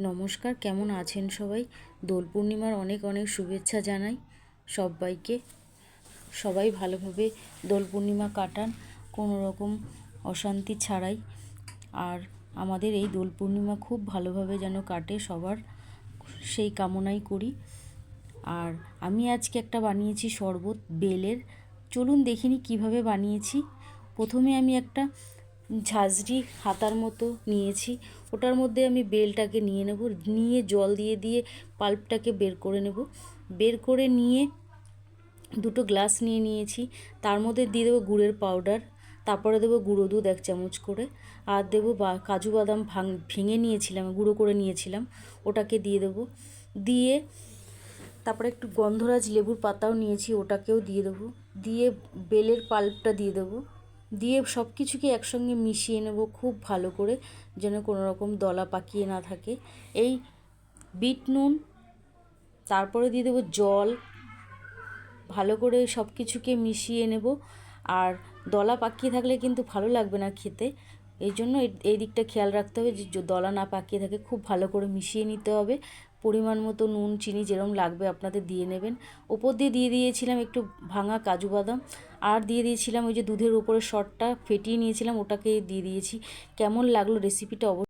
নমস্কার, কেমন আছেন সবাই? দোল পূর্ণিমার অনেক অনেক শুভেচ্ছা জানাই সবাইকে। সবাই ভালোভাবে দোল পূর্ণিমা কাটান, কোনো রকম অশান্তি ছাড়াই। আর আমাদের এই দোল পূর্ণিমা খুব ভালোভাবে যেন কাটে, সবার সেই কামনাই করি। আর আমি আজকে একটা বানিয়েছি শরবত, বেলের। চলুন দেখিনি কীভাবে বানিয়েছি। প্রথমে আমি একটা ঝাঁঝরি হাতার মতো নিয়েছি। ওটার মধ্যে আমি বেলটাকে নিয়ে নেব, নিয়ে জল দিয়ে দিয়ে পাল্পটাকে বের করে নেব। বের করে নিয়ে দুটো গ্লাস নিয়ে নিয়েছি। তার মধ্যে দিয়ে দেবো গুড়ের পাউডার, তারপরে দেবো গুঁড়ো দুধ এক চামচ করে, আর দেবো বা কাজু বাদাম ভাঙ, ভেঙে নিয়েছিলাম, গুঁড়ো করে নিয়েছিলাম, ওটাকে দিয়ে দেবো। দিয়ে তারপরে একটু গন্ধরাজ লেবুর পাতাও নিয়েছি, ওটাকেও দিয়ে দেবো। দিয়ে বেলের পাল্পটা দিয়ে দেবো। দিয়ে সব কিছুকে একসঙ্গে মিশিয়ে নেব খুব ভালো করে, যেন কোনো রকম দলা পাকিয়ে না থাকে। এই বিট নুন, তারপরে দিয়ে দেবো জল, ভালো করে সব কিছুকে মিশিয়ে নেব। আর দলা পাকিয়ে থাকলে কিন্তু ভালো লাগবে না খেতে। এই জন্য এই দিকটা খেয়াল রাখতে হবে যে দলা না পাকিয়ে থাকে, খুব ভালো করে মিশিয়ে নিতে হবে। পরিমাণ মতো নুন, চিনি যেরকম লাগবে আপনাদের দিয়ে নেবেন। ওপর দিয়ে দিয়ে দিয়েছিলাম একটু ভাঙা কাজু বাদাম। আর দিয়ে দিয়েছিলাম ওই যে দুধের উপরে শটটা ফেটিয়ে নিয়েছিলাম, ওটাকে দিয়ে দিয়েছি। কেমন লাগল রেসিপিটা অবশ্যই